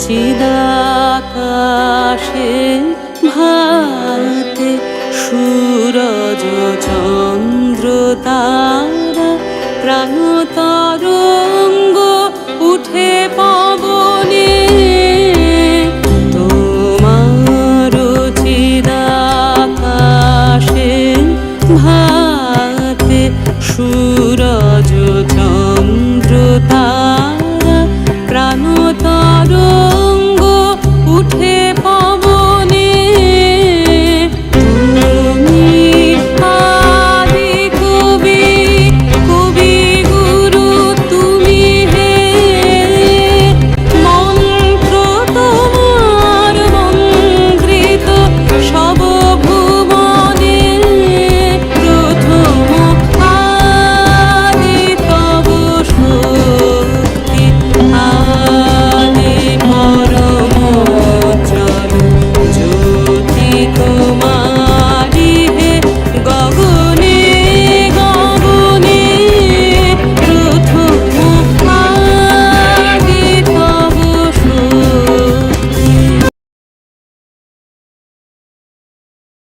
চিদাকাশে ভাতে সুরজ চন্দ্র তারা প্রাণতরু